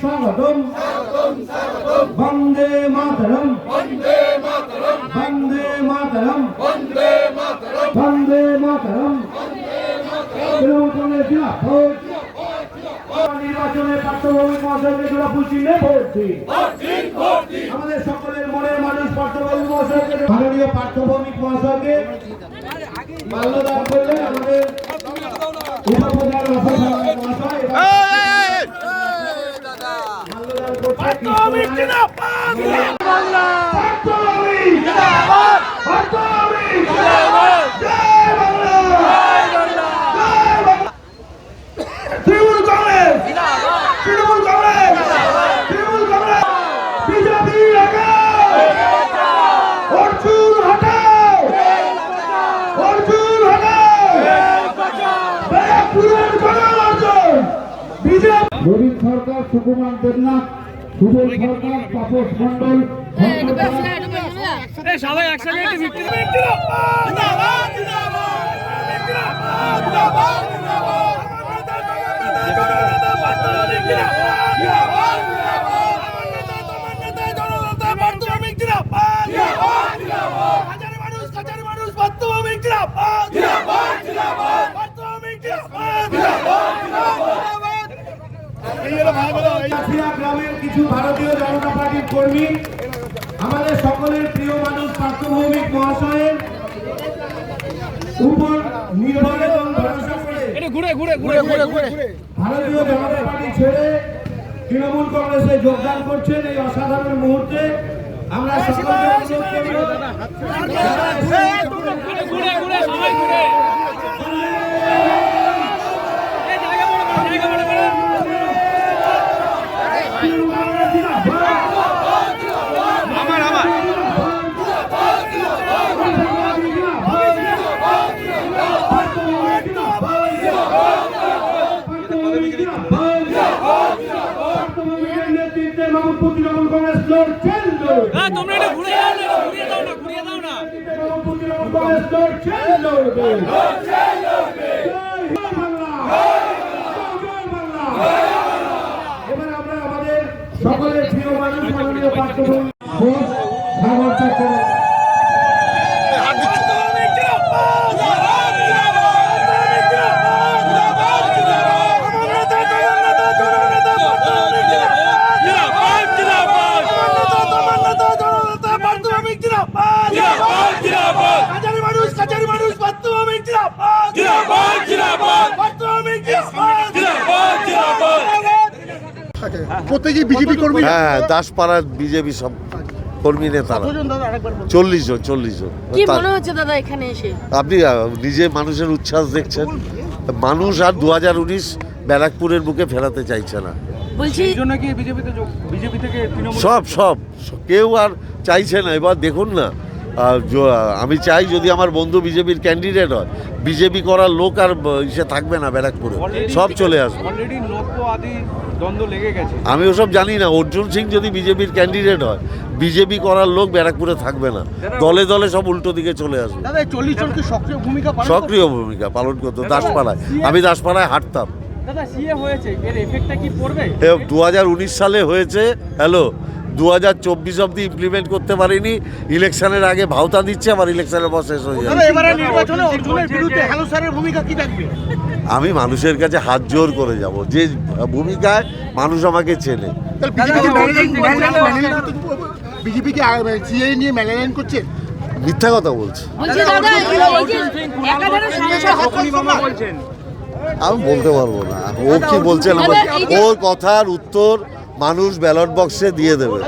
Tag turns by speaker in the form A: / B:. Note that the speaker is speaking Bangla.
A: স্বাগতম। বন্দে মাতরম। বন্দে মাতরম। বন্দে মাতরম। নির্বাচনে মহাশয়কে জোড়া ফুলচিহ্নে ভোট দিন। আমাদের সকলের মনের মানুষ পার্থভৌমিক মহাশয়কে মাননীয় পার্থভৌমিক মহাশয়কে মাল্যদান করলেন আমাদের উপপ্রধান রফিক মহাশয় এবার মাল্যদান করছে কৃষ্ণনারায়ণ তৃণমূল কংগ্রেস তৃণমূল কংগ্রেস তৃণমূল কংগ্রেস বিজেপি অর্জুন হটাও অর্জুন হটাও ব্যারাকপুরের গণাল অর্জুন বিজেপি নবীন সরকার সুকুমার দেবনাথ সুবল সরকার তাপস মন্ডল
B: সবাই একসাথে
A: গ্রামের কিছু ভারতীয় জনতা পার্টির কর্মী আমাদের সকলের প্রিয় মানুষ পার্থভৌমিক মহাশয়ের উপর নির্ভর এবং ভরসা করে
B: ঘুরে ঘুরে ঘুরে ঘুরে ঘুরে
A: ভারতীয় জনতা পার্টি ছেড়ে তৃণমূল কংগ্রেসে যোগদান করছেন এই অসাধারণ মুহূর্তে। আমরা সকলকে অনুরোধ করব
B: ঘুরে ঘুরে সবাই ঘুরে এই জায়গা বড় করো, জায়গা বড় করো। আমার আমার
A: নেতৃত্বে নবপুর তৃণমূল কংগ্রেস লড়ছেন লড়বে।
B: হ্যাঁ তোমরা একটু ঘুরে না ঘুরিয়ে দাও না ঘুরিয়ে দাও না
A: নবপুর তৃণমূল কংগ্রেস লড়ছেন লড়বে। জয় বাংলা। জয় বাংলা। এবার আমরা আমাদের সকলের
C: প্রত্যেকেই বিজেপি কর্মী
D: হ্যাঁ দাসপাড়ার বিজেপি সব কর্মী নেতারা চল্লিশ জন চল্লিশ জন।
E: কি মনে হচ্ছে দাদা এখানে এসে?
D: আপনি নিজে মানুষের উচ্ছ্বাস দেখছেন। মানুষ আর দু হাজার উনিশ ব্যারাকপুরের বুকে ফেরাতে চাইছে না।
E: বলছি
B: জন্য কি বিজেপিতে বিজেপি থেকে তৃণমূল
D: সব সব। কেউ আর চাইছে না। এবার দেখুন না আমি চাই যদি আমার বন্ধু বিজেপির ক্যান্ডিডেট হয় বিজেপি করার লোক আর ইসে থাকবে না ব্যারাকপুরে। সব চলে আসবে।
B: অলরেডি নব্য আদি দ্বন্দ্ব লেগে গেছে।
D: আমি ওসব জানি না। অর্জুন সিং যদি বিজেপির ক্যান্ডিডেট হয় বিজেপি করার লোক ব্যারাকপুরে থাকবে না। দলে দলে সব উল্টো দিকে চলে আসবে।
C: সক্রিয় ভূমিকা পালন
D: সক্রিয় ভূমিকা পালন করতো দাসপাড়ায়। আমি দাসপাড়ায় হাঁটতাম।
B: দু হাজার হয়েছে। এর এফেক্টটা কি পড়বে?
D: দু হাজার উনিশ সালে হয়েছে। হ্যালো দু হাজার চব্বিশ অব্দি ইমপ্লিমেন্ট করতে পারিনি। ইলেকশনের আগে ভাওতা দিচ্ছে আবার ইলেকশনের পর শেষ হয়ে যাবে।
C: এবারে নির্বাচনে অর্জুনের বিরুদ্ধে হ্যালো স্যারের ভূমিকা কি থাকবে?
D: আমি মানুষের কাছে হাত জোর করে যাব। যে ভূমিকায় মানুষ আমাকে চেনে।
C: নিয়ে করছে?
D: মিথ্যা কথা বলছে।
E: বলছি দাদা এই যে একাধারে সাংসদ
B: বলছেন।
D: আমি বলতে পারব না। ও কি বলছেন আমার ওর কথার উত্তর মানুষ ব্যালট বক্সে দিয়ে দেবে।